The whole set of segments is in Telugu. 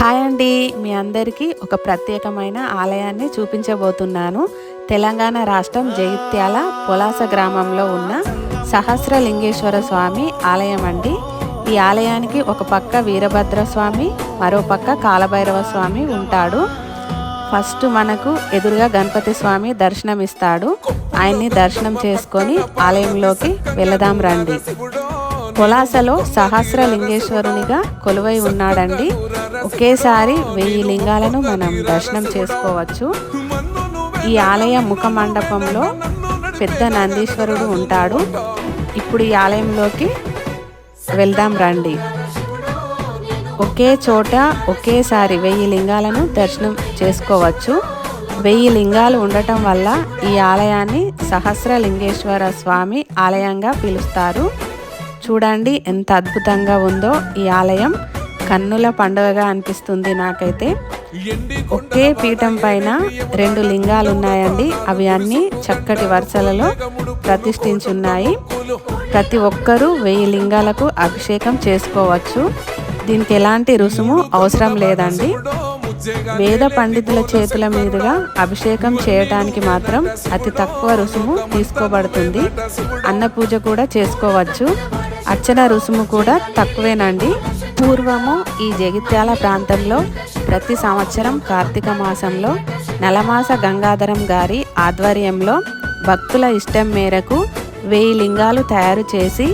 హాయ్ అండి. మీ అందరికీ ఒక ప్రత్యేకమైన ఆలయాన్ని చూపించబోతున్నాను. తెలంగాణ రాష్ట్రం జగిత్యాల పొలాస గ్రామంలో ఉన్న సహస్రలింగేశ్వర స్వామి ఆలయం అండి. ఈ ఆలయానికి ఒక పక్క వీరభద్ర స్వామి మరో పక్క కాలభైరవ స్వామి ఉంటాడు. ఫస్ట్ మనకు ఎదురుగా గణపతి స్వామి దర్శనమిస్తాడు. ఆయన్ని దర్శనం చేసుకొని ఆలయంలోకి వెళదాం రండి. పొలాసలో సహస్ర లింగేశ్వరునిగా కొలువై ఉన్నాడండి. ఒకేసారి వెయ్యి లింగాలను మనం దర్శనం చేసుకోవచ్చు. ఈ ఆలయ ముఖ మండపంలో పెద్ద నందీశ్వరుడు ఉంటాడు. ఇప్పుడు ఈ ఆలయంలోకి వెళ్దాం రండి. ఒకే చోట ఒకేసారి వెయ్యి లింగాలను దర్శనం చేసుకోవచ్చు. వెయ్యి లింగాలు ఉండటం వల్ల ఈ ఆలయాన్ని సహస్ర లింగేశ్వర స్వామి ఆలయంగా పిలుస్తారు. చూడండి ఎంత అద్భుతంగా ఉందో ఈ ఆలయం. కన్నుల పండుగగా అనిపిస్తుంది నాకైతే. ఒకే పీఠం పైన రెండు లింగాలు ఉన్నాయండి. అవి అన్ని చక్కటి వరుసలలో ప్రతిష్ఠించున్నాయి. ప్రతి ఒక్కరూ వెయ్యి లింగాలకు అభిషేకం చేసుకోవచ్చు. దీనికి ఎలాంటి రుసుము అవసరం లేదండి. వేద పండితుల చేతుల మీదుగా అభిషేకం చేయటానికి మాత్రం అతి తక్కువ రుసుము తీసుకోబడుతుంది. అన్న పూజ కూడా చేసుకోవచ్చు. అర్చన రుసుము కూడా తక్కువేనండి. పూర్వము ఈ జగిత్యాల ప్రాంతంలో ప్రతి సంవత్సరం కార్తీక మాసంలో నలమాస గంగాధరం గారి ఆధ్వర్యంలో భక్తుల ఇష్టం మేరకు వెయ్యి లింగాలు తయారు చేసి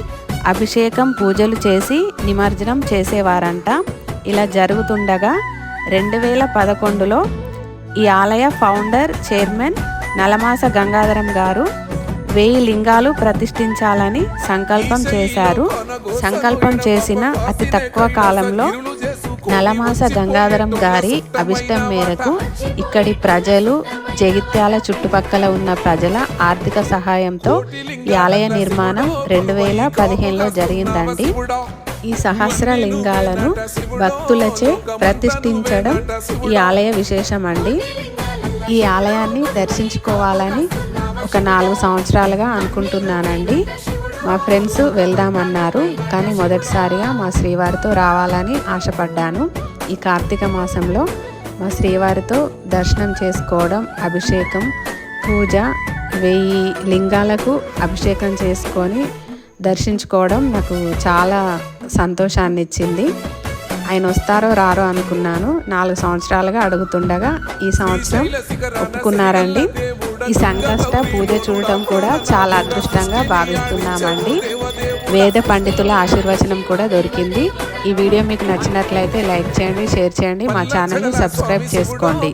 అభిషేకం పూజలు చేసి నిమజ్జనం చేసేవారంట. ఇలా జరుగుతుండగా రెండు వేల పదకొండులో ఈ ఆలయ ఫౌండర్ చైర్మన్ నలమాస గంగాధరం గారు వెయ్యి లింగాలు ప్రతిష్ఠించాలని సంకల్పం చేశారు. సంకల్పం చేసిన అతి తక్కువ కాలంలో నలమాస గంగాధరం గారి అభిష్టం మేరకు ఇక్కడి ప్రజలు జగిత్యాల చుట్టుపక్కల ఉన్న ప్రజల ఆర్థిక సహాయంతో ఈ ఆలయ నిర్మాణం రెండు వేల పదిహేనులో జరిగిందండి. ఈ సహస్ర లింగాలను భక్తులచే ప్రతిష్ఠించడం ఈ ఆలయ విశేషం అండి ఈ ఆలయాన్ని దర్శించుకోవాలని ఒక నాలుగు సంవత్సరాలుగా అనుకుంటున్నానండి. మా ఫ్రెండ్స్ వెళ్దామన్నారు కానీ మొదటిసారిగా మా శ్రీవారితో రావాలని ఆశపడ్డాను. ఈ కార్తీక మాసంలో మా శ్రీవారితో దర్శనం చేసుకోవడం అభిషేకం పూజ వెయ్యి లింగాలకు అభిషేకం చేసుకొని దర్శించుకోవడం నాకు చాలా సంతోషాన్ని ఇచ్చింది ఆయన వస్తారో రారో అనుకున్నాను. నాలుగు సంవత్సరాలుగా అడుగుతుండగా ఈ సంవత్సరం ఒప్పుకున్నారండి. ఈ సంకష్ట పూజ చూడటం కూడా చాలా అదృష్టంగా భావిస్తున్నామండి. వేద పండితుల ఆశీర్వచనం కూడా దొరికింది. ఈ వీడియో మీకు నచ్చినట్లయితే లైక్ చేయండి షేర్ చేయండి మా ఛానల్ని సబ్స్క్రైబ్ చేసుకోండి.